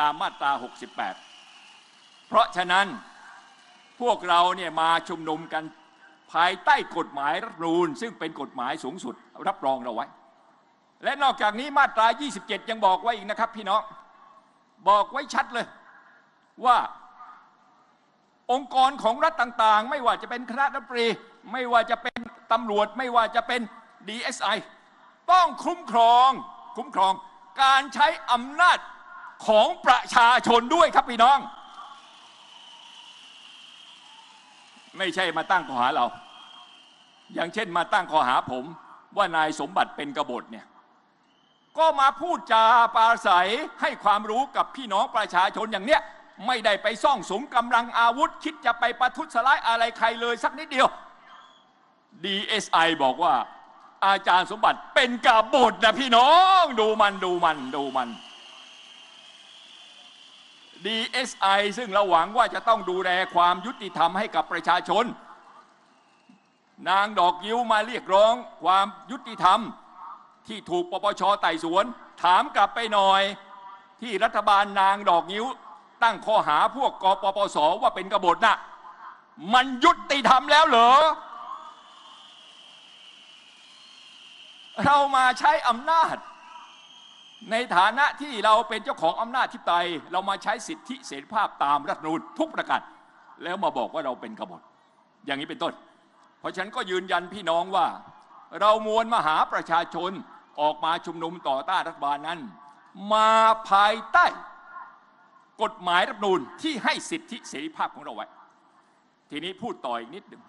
ตามมาตรา 68 เพราะฉะนั้นพวกเราเนี่ยมาชุมนุมกันภายใต้กฎหมายรัฐธรรมนูญซึ่งเป็นกฎหมายสูงสุดรับรองเราไว้ และนอกจากนี้มาตรา 27 ยังบอกไว้อีกนะครับพี่น้อง บอกไว้ชัดเลยว่าองค์กรของรัฐต่างๆ ไม่ว่าจะเป็นคณะรัฐมนตรี ไม่ว่าจะเป็นตำรวจ ไม่ว่าจะเป็น DSI ต้องคุ้มครอง คุ้มครองการใช้อำนาจ ของประชาชนด้วยครับพี่น้อง ไม่ใช่มาตั้งข้อหาเรา อย่างเช่นมาตั้งข้อหาผมว่านายสมบัติเป็นกบฏเนี่ยก็มาพูดจาปราศัยให้ความรู้กับพี่น้องประชาชนอย่างเนี้ยไม่ได้ไปซ่องสมกำลังอาวุธ คิดจะไปประทุษร้ายอะไรใครเลยสักนิดเดียว DSI บอกว่าอาจารย์สมบัติเป็นกบฏนะพี่น้อง ดูมันดูมันดูมัน DSI ซึ่งเราหวังว่าจะต้องดูแลความยุติธรรมให้กับประชาชน นางดอกยิ้วมาเรียกร้องความยุติธรรม ที่ถูกปปชไต่สวน ถามกลับไปหน่อย ที่รัฐบาลนางดอกยิ้ว ตั้งข้อหาพวกกปปสว่าเป็นกบฏน่ะมันยุติธรรมแล้วเหรอ เรามาใช้อำนาจ ในฐานะที่เราเป็นเจ้าของอำนาจทิปไตยเรามาใช้สิทธิเสรีภาพตามรัฐธรรมนูญทุกประการแล้วมาบอกว่าเราเป็นกบฏอย่างนี้เป็นต้น เพราะฉันก็ยืนยันพี่น้องว่า เรามวลมหาประชาชนออกมาชุมนุมต่อต้านรัฐบาลนั้น มาภายใต้กฎหมายรัฐนูญที่ให้สิทธิเสรีภาพของเราไว้ ทีนี้พูดต่ออีกนิดหนึ่ง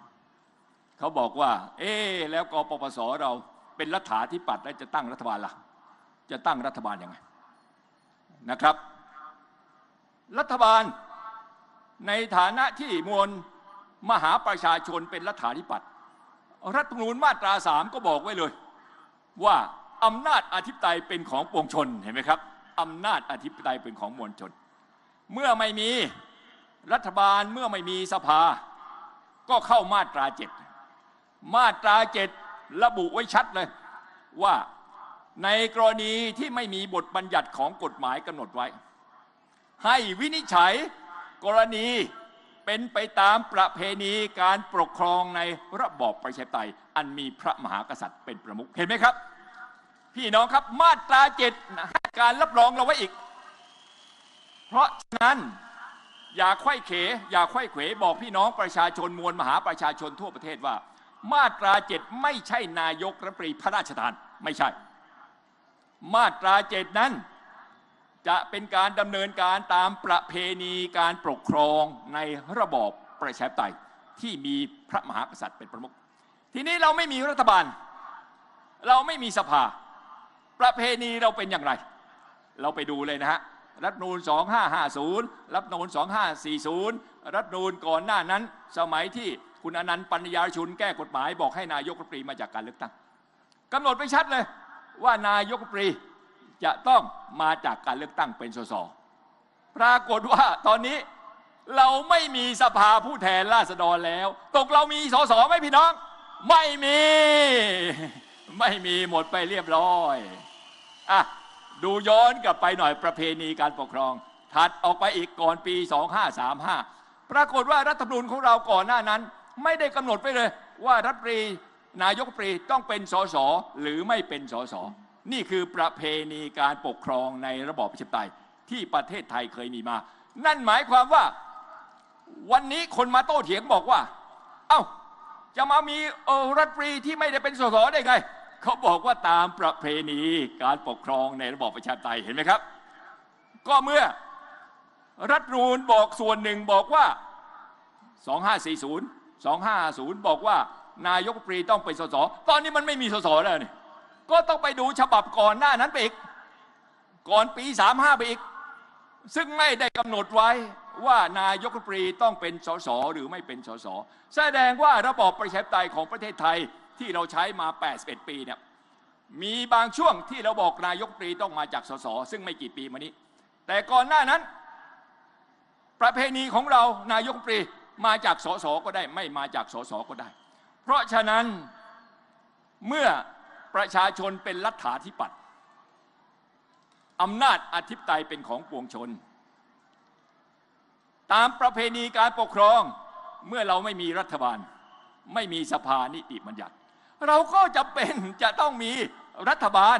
เขาบอกว่า เอ๊แล้วกปปสเราเป็นรัฐาธิปัตย์แล้วจะตั้งรัฐบาลล่ะ จะตั้งรัฐบาลยังไงนะครับ รัฐบาลในฐานะที่มวลมหาประชาชนเป็นรัฐาธิปัตย์รัฐธรรมนูญมาตราสามก็บอกไว้เลย ว่าอำนาจอธิปไตยเป็นของปวงชนเห็นไหมครับอำนาจอธิปไตยเป็นของมวลชน เมื่อไม่มีรัฐบาลเมื่อไม่มีสภา ก็เข้ามาตราเจ็ดมาตราเจ็ดระบุไว้ชัดเลยว่า ในกรณีที่ไม่มีบทบัญญัติของกฎหมายกำหนดไว้ ให้วินิจฉัยกรณีเป็นไปตามประเพณีการปกครองในระบอบประชาธิปไตย อันมีพระมหากษัตริย์เป็นประมุขเห็นไหมครับ พี่น้องครับมาตราเจ็ดให้การรับรองเราไว้อีก เพราะฉะนั้นอย่าไขว้เข อย่าไขว้เขวบอกพี่น้องประชาชนมวลมหาประชาชนทั่วประเทศว่า มาตราเจ็ดไม่ใช่นายกรัฐมนตรีพระราชทานไม่ใช่ มาตราเจ็ดนั้น จะเป็นการดำเนินการตามประเพณีการปกครองในระบอบประชาธิปไตยที่มีพระมหากษัตริย์เป็นประมุขทีนี้เราไม่มีรัฐบาล เราไม่มีสภา ประเพณีเราเป็นอย่างไร เราไปดูเลยนะฮะรัฐนูล2550 รัฐธรรมนูล2540 รัฐธรรมนูลก่อนหน้านั้น สมัยที่คุณอนันต์ปัญญาชุนแก้กฎหมายบอกให้นายกรัฐมนตรีมาจากการเลือกตั้งกำหนดไปชัดเลย ว่านายกรัฐมนตรีจะต้องมาจากการเลือกตั้งเป็นสสปรากฏว่าตอนนี้เราไม่มีสภาผู้แทนราษฎรแล้ว ตกเรามีสสไหมพี่น้อง ไม่มี ไม่มีหมดไปเรียบร้อยอะดูย้อนกลับไปหน่อยประเพณีการปกครอง ถัดออกไปอีกก่อนปี 2535 ปรากฏว่ารัฐธรรมนูญของเราก่อนหน้านั้น ไม่ได้กำหนดไปเลยว่ารัฐมนตรี นายกรัฐมนตรีต้องเป็นสสหรือไม่เป็นสสนี่คือประเพณีการปกครองในระบอบประชาธิปไตยที่ประเทศไทยเคยมีมา นั่นหมายความว่าวันนี้คนมาโต้เถียงบอกว่า เอ้าจะมามีเออรัฐมนตรีที่ไม่ได้เป็นสสได้ไงเขาบอกว่าตามประเพณีการปกครองในระบอบประชาธิปไตยเห็นไหมครับ ก็เมื่อรัฐรรมนูญบอกส่วนหนึ่งบอกว่า 2540 250 บอกว่า นายกรัฐมนตรีต้องเป็นสส ตอนนี้มันไม่มีสสแล้วนี่ก็ต้องไปดูฉบับก่อนหน้านั้นไปอีก ก่อนปี35ไปอีก ซึ่งไม่ได้กำหนดไว้ว่านายกรัฐมนตรีต้องเป็นสสหรือไม่เป็นสส แสดงว่าระบอบประชาธิปไตยของประเทศไทยที่เราใช้มา 81 ปีเนี่ยมีบางช่วงที่เราบอกนายกรัฐมนตรีต้องมาจากสส ซึ่งไม่กี่ปีมานี้ แต่ก่อนหน้านั้น ประเพณีของเรานายกรัฐมนตรีมาจากสสก็ได้ ไม่มาจากสสก็ได้ เพราะฉะนั้นเมื่อประชาชนเป็นรัฐาธิปัตย์อำนาจอธิปไตยเป็นของปวงชน ตามประเพณีการปกครองเมื่อเราไม่มีรัฐบาล ไม่มีสภานิติบัญญัติ เราก็จะเป็นจะต้องมีรัฐบาล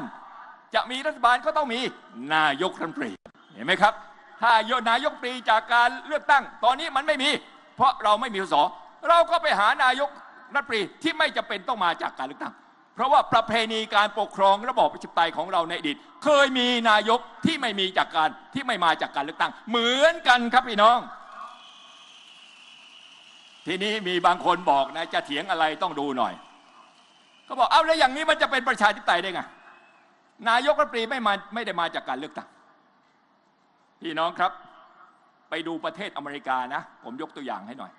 จะมีรัฐบาลก็ต้องมีนายกรัฐมนตรีเห็นไหมครับ ถ้านายกตรีจากการเลือกตั้ง ตอนนี้มันไม่มี เพราะเราไม่มีสสเราก็ไปหานายก รัฐมนตรีที่ไม่จะเป็นต้องมาจากการเลือกตั้ง เพราะว่าประเพณีการปกครองระบอบประชาธิปไตยของเราในอดีตเคยมีนายกที่ไม่มีจากการที่ไม่มาจากการเลือกตั้ง เหมือนกันครับพี่น้อง ทีนี้มีบางคนบอกนะจะเถียงอะไรต้องดูหน่อยเขาบอกเอาแล้วอย่างนี้มันจะเป็นประชาธิปไตยได้ไงนายกรัฐมนตรีไม่มาไม่ได้มาจากการเลือกตั้งพี่น้องครับ ไปดูประเทศอเมริกานะ ผมยกตัวอย่างให้หน่อย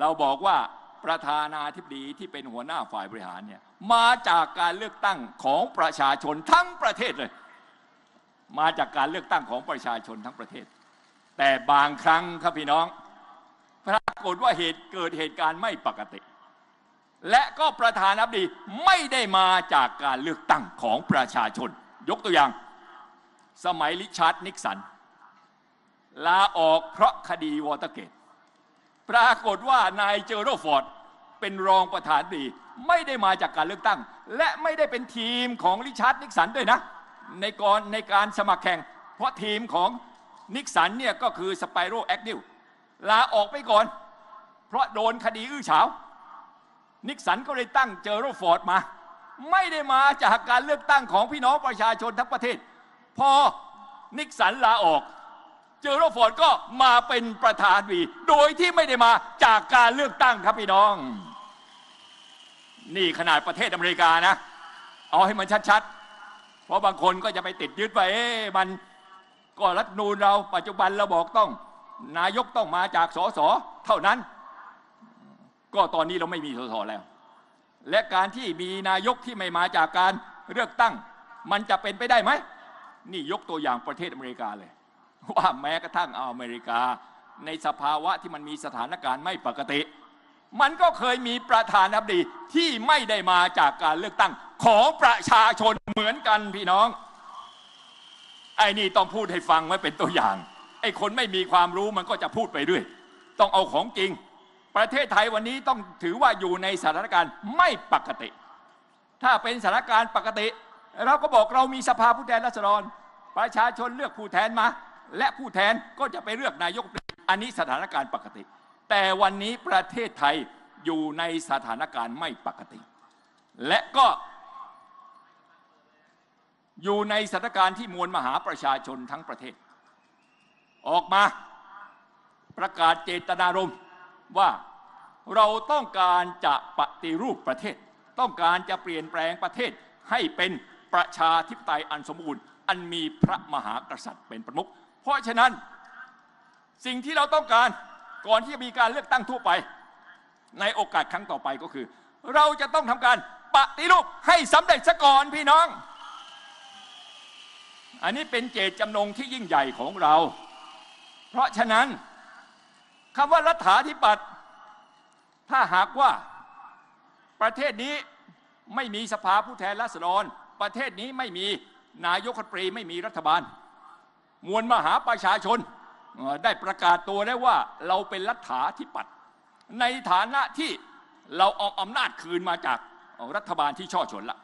เราบอกว่า ประธานาธิบดีที่เป็นหัวหน้าฝ่ายบริหารเนี่ยมาจากการเลือกตั้งของประชาชนทั้งประเทศเลย มาจากการเลือกตั้งของประชาชนทั้งประเทศ แต่บางครั้งครับพี่น้องปรากฏว่าเหตุเกิดเหตุการณ์ไม่ปกติ และก็ประธานาธิบดีไม่ได้มาจากการเลือกตั้งของประชาชน ยกตัวอย่าง สมัยริชาร์ดนิกสันลาออกเพราะคดีวอเตอร์เกต ปรากฏว่านายเจอโรฟอร์ดเป็นรองประธานดีไม่ได้มาจากการเลือกตั้ง และไม่ได้เป็นทีมของริชาร์ดนิกสันด้วยนะ ในกรในการสมัครแข่ง เพราะทีมของนิกสันเนี่ยก็คือสไปโรแอคนิวลาออกไปก่อน เพราะโดนคดีอื้อฉาว นิกสันก็เลยตั้งเจอโรฟอร์ดมา ไม่ได้มาจากการเลือกตั้งของพี่น้องประชาชนทั้งประเทศ พอนิกสันลาออก เจอโรฟอร์ก็มาเป็นประธานวีโดยที่ไม่ได้มาจากการเลือกตั้งครับพี่น้อง นี่ขนาดประเทศอเมริกานะ เอาให้มันชัดๆ เพราะบางคนก็จะไปติดยึดไปเอ๊มันก็รัฐนูนเราปัจจุบันเราบอกต้อง นายกต้องมาจากสสเท่านั้น ก็ตอนนี้เราไม่มีสสแล้ว และการที่มีนายกที่ไม่มาจากการเลือกตั้ง มันจะเป็นไปได้ไหม นี่ยกตัวอย่างประเทศอเมริกาเลย ว่าแม้กระทั่งอาอเมริกา ในสภาวะที่มันมีสถานการณ์ไม่ปกติ มันก็เคยมีประธานาธิบดีที่ไม่ได้มาจากการเลือกตั้งของประชาชนเหมือนกันพี่น้อง ไอ้นี่ต้องพูดให้ฟังไว้เป็นตัวอย่าง ไอ้คนไม่มีความรู้มันก็จะพูดไปด้วย ต้องเอาของจริง ประเทศไทยวันนี้ต้องถือว่าอยู่ในสถานการณ์ไม่ปกติ ถ้าเป็นสถานการณ์ปกติ เราก็บอกเรามีสภาผู้แทนราษฎร ประชาชนเลือกผู้แทนมา และผู้แทนก็จะไปเลือกนายกรัฐมนอันนี้สถานการณ์ปกติ แต่วันนี้ประเทศไทยอยู่ในสถานการณ์ไม่ปกติ และก็ อยู่ในสถานการณ์ที่มวลมหาประชาชนทั้งประเทศ ออกมาประกาศเจตนารมณ์ว่าเราต้องการจะปฏิรูปประเทศ ต้องการจะเปลี่ยนแปลงประเทศให้เป็นประชาธิปไตยอันสมบูรณ์ อันมีพระมหากษัตริย์เป็นประมุข เพราะฉะนั้นสิ่งที่เราต้องการก่อนที่จะมีการเลือกตั้งทั่วไป ในโอกาสครั้งต่อไปก็คือ เราจะต้องทำการปฏิรูปให้สำเร็จซะก่อนพี่น้อง อันนี้เป็นเจตจำนงที่ยิ่งใหญ่ของเรา เพราะฉะนั้นคำว่ารัฐาธิปัตย์ถ้าหากว่าประเทศนี้ไม่มีสภาผู้แทนราษฎร ประเทศนี้ไม่มีนายกรัฐมนตรีไม่มีรัฐบาล มวลมหาประชาชนได้ประกาศตัวแล้ว่าเราเป็นรัฐาธิปัตย์ในฐานะที่เราเอาอำนาจคืนมาจากรัฐบาลที่ช่อชนละ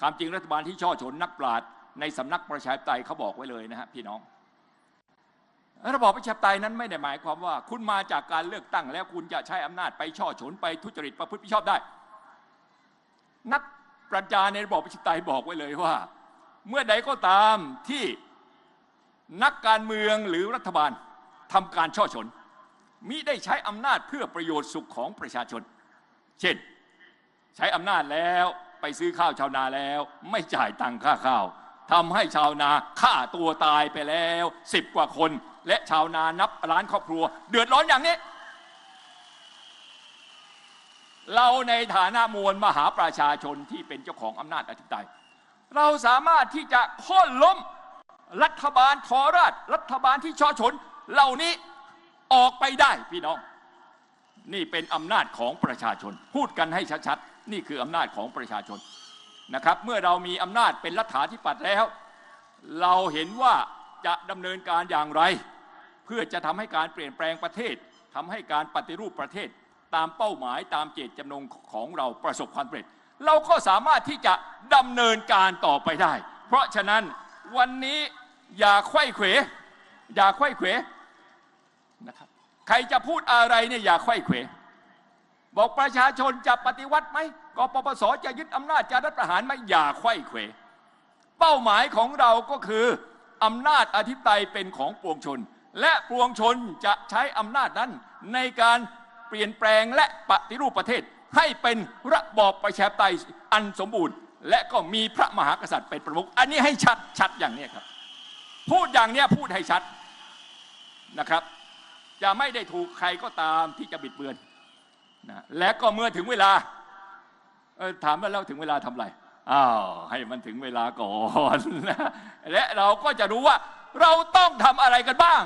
ความจริงรัฐบาลที่ช่อชนนักปราชญ์ในสำนักประชาธิปไตยเขาบอกไว้เลยนะฮะพี่น้องระบอบประชาธิปไตยนั้นไม่ได้หมายความว่า คุณมาจากการเลือกตั้งแล้วคุณจะใช้อำนาจไปช่อฉนไปทุจริตประพฤติมิดชอบได้ นักปรัชาในระบอบประชาธิปไตยบอกไว้เลยว่า เมื่อใดก็ตามที่ นักการเมืองหรือรัฐบาลทำการช่อฉนมิได้ใช้อำนาจเพื่อประโยชน์สุขของประชาชน เช่น ใช้อำนาจแล้วไปซื้อข้าวชาวนาแล้ว ไม่จ่ายตังค่าข้าวทำให้ชาวนาฆ่าตัวตายไปแล้วสิบกว่าคน และชาวนานับล้านครอบครัว เดือดร้อนอย่างนี้ เราในฐานะมวลมหาประชาชนที่เป็นเจ้าของอำนาจอธิปไตยเราสามารถที่จะโค่นล้ม รัฐบาลทอราชรัฐบาลที่ช่อฉนเหล่านี้ออกไปได้พี่น้อง นี่เป็นอำนาจของประชาชน พูดกันให้ชัดๆ นี่คืออำนาจของประชาชนนะครับ เมื่อเรามีอำนาจเป็นรัฐาธิปัตย์แล้ว เราเห็นว่าจะดำเนินการอย่างไร เพื่อจะทำให้การเปลี่ยนแปลงประเทศทำให้การปฏิรูปประเทศตามเป้าหมายตามเจตจำนงของเราประสบความสำเร็จ เราก็สามารถที่จะดำเนินการต่อไปได้ เพราะฉะนั้นวันนี้ อย่าไข้เขว อย่าไข้เขวนะครับใครจะพูดอะไรเนี่ยอย่าไข้เขว บอกประชาชนจะปฏิวัติไหมกปปสจะยึดอำนาจจะรัฐประหารไหมอย่าไข้เขว เป้าหมายของเราก็คืออำนาจอธิปไตยเป็นของปวงชน และปวงชนจะใช้อำนาจนั้นในการเปลี่ยนแปลงและปฏิรูปประเทศให้เป็นระบอบประชาธิปไตยอันสมบูรณ์ และก็มีพระมหากษัตริย์เป็นประมุขอันนี้ให้ชัดชัดอย่างนี้ครับ พูดอย่างเนี้ยพูดให้ชัดนะครับ จะไม่ได้ถูกใครก็ตามที่จะบิดเบือนนะและก็เมื่อถึงเวลาถามว่าเราถึงเวลาทำอะไรอ้าวให้มันถึงเวลาก่อนนะและเราก็จะรู้ว่าเราต้องทำอะไรกันบ้าง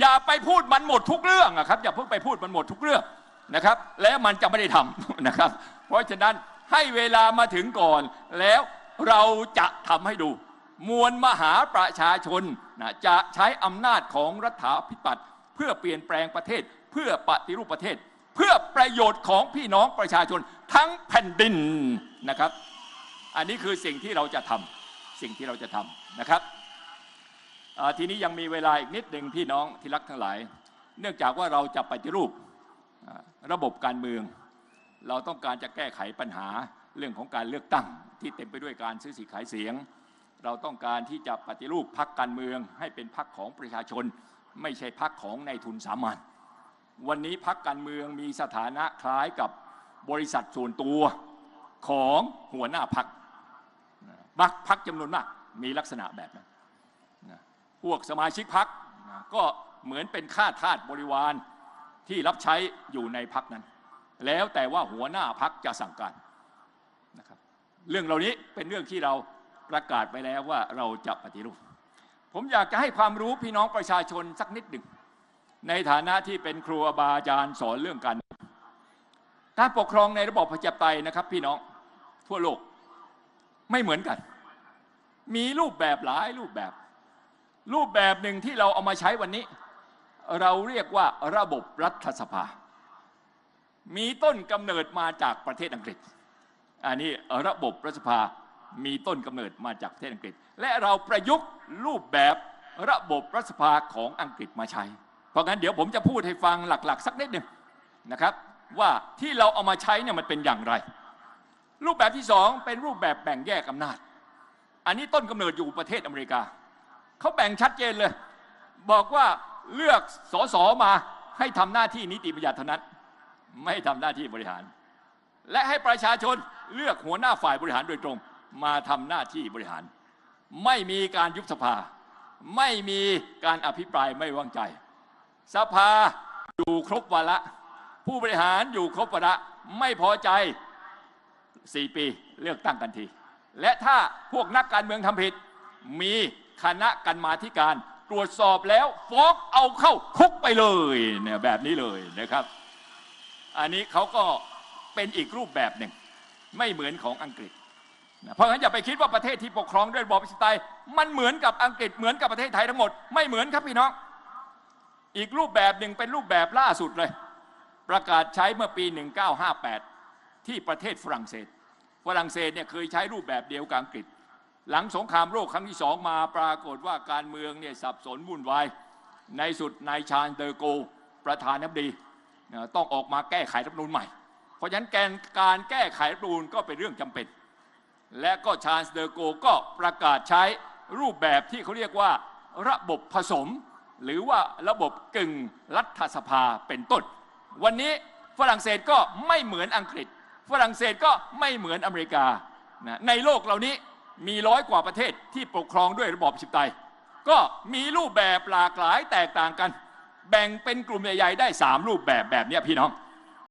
อย่าไปพูดมันหมดทุกเรื่องอะครับ อย่าเพิ่งไปพูดมันหมดทุกเรื่องนะครับ แล้วมันจะไม่ได้ทำนะครับ เพราะฉะนั้นให้เวลามาถึงก่อน แล้วเราจะทำให้ดู มวลมหาประชาชนนะจะใช้อำนาจของรัฐาธิปัตย์เพื่อเปลี่ยนแปลงประเทศ เพื่อปฏิรูปประเทศ เพื่อประโยชน์ของพี่น้องประชาชนทั้งแผ่นดินนะครับ อันนี้คือสิ่งที่เราจะทำสิ่งที่เราจะทำนะครับทีนี้ยังมีเวลาอีกนิดหนึ่งพี่น้องที่รักทั้งหลาย เนื่องจากว่าเราจะปฏิรูประบบการเมือง เราต้องการจะแก้ไขปัญหาเรื่องของการเลือกตั้งที่เต็มไปด้วยการซื้อสิทธิ์ขายเสียง เราต้องการที่จะปฏิรูปพักการเมือง ให้เป็นพักของประชาชน ไม่ใช่พักของนายทุนสามัญวันนี้พักการเมืองมีสถานะคล้ายกับบริษัทส่วนตัวของหัวหน้าพักบักพักจำนวนมากมีลักษณะแบบนั้นพวกสมาชิกพักก็เหมือนเป็นข้าทาสบริวารที่รับใช้อยู่ในพักนั้น แล้วแต่ว่าหัวหน้าพักจะสั่งการนะครับเรื่องเหล่านี้เป็นเรื่องที่เรา ประกาศไปแล้วว่าเราจะปฏิรูป ผมอยากจะให้ความรู้พี่น้องประชาชนสักนิดหนึ่ง ในฐานะที่เป็นครูบาอาจารย์สอนเรื่องการการปกครองในระบอบประชาธิปไตยนะครับ พี่น้องทั่วโลกไม่เหมือนกัน มีรูปแบบหลายรูปแบบ รูปแบบหนึ่งที่เราเอามาใช้วันนี้ เราเรียกว่าระบบรัฐสภา มีต้นกำเนิดมาจากประเทศอังกฤษ อันนี้ระบบรัฐสภา มีต้นกำเนิดมาจากประเทศอังกฤษ และเราประยุกต์รูปแบบระบบรัฐสภาของอังกฤษมาใช้ เพราะงั้นเดี๋ยวผมจะพูดให้ฟังหลักๆ สักนิดหนึ่งนะครับ ว่าที่เราเอามาใช้เนี่ยมันเป็นอย่างไร รูปแบบที่สองเป็นรูปแบบแบ่งแยกอำนาจ อันนี้ต้นกำเนิดอยู่ประเทศอเมริกาเขาแบ่งชัดเจนเลย บอกว่าเลือกสสมาให้ทำหน้าที่นิติบัญญัติเท่านั้น ไม่ทำหน้าที่บริหาร และให้ประชาชนเลือกหัวหน้าฝ่ายบริหารโดยตรง มาทำหน้าที่บริหาร ไม่มีการยุบสภา ไม่มีการอภิปรายไม่วางใจ สภาอยู่ครบวาระผู้บริหารอยู่ครบวาระไม่พอใจ4ปีเลือกตั้งกันที และถ้าพวกนักการเมืองทำผิด มีคณะกรรมาธิการตรวจสอบแล้วฟ้องเอาเข้าคุกไปเลยเนี่ยแบบนี้เลยนะครับ อันนี้เขาก็เป็นอีกรูปแบบหนึ่ง ไม่เหมือนของอังกฤษ เพราะงั้นอย่าไปคิดว่าประเทศที่ปกครองด้วยระบอบประชาธิปไตยมันเหมือนกับอังกฤษเหมือนกับประเทศไทยทั้งหมดไม่เหมือนครับพี่น้อง อีกรูปแบบหนึ่งเป็นรูปแบบล่าสุดเลย ประกาศใช้เมื่อปี 1958 ที่ประเทศฝรั่งเศส ฝรั่งเศสเนี่ยเคยใช้รูปแบบเดียวกับอังกฤษ หลังสงครามโลกครั้งที่สองมาปรากฏว่าการเมืองเนี่ยสับสนวุ่นวายในสุดนายชาญเดอโก ประธานาธิบดีต้องออกมาแก้ไขรัฐมนูญใหม่ เพราะฉะนั้นแกนการแก้ไขรัฐมนูญก็เป็นเรื่องจำเป็น และก็ชาญเดอโกก็ประกาศใช้รูปแบบที่เขาเรียกว่าระบบผสม หรือว่าระบบกึ่งรัฐสภาเป็นต้น วันนี้ฝรั่งเศสก็ไม่เหมือนอังกฤษ ฝรั่งเศสก็ไม่เหมือนอเมริกานะในโลกเหล่านี้มีร้อยกว่าประเทศที่ปกครองด้วยระบอบประชาธิปไตย ก็มีรูปแบบหลากหลายแตกต่างกัน แบ่งเป็นกลุ่มใหญ่ๆได้ 3 รูปแบบแบบนี้พี่น้อง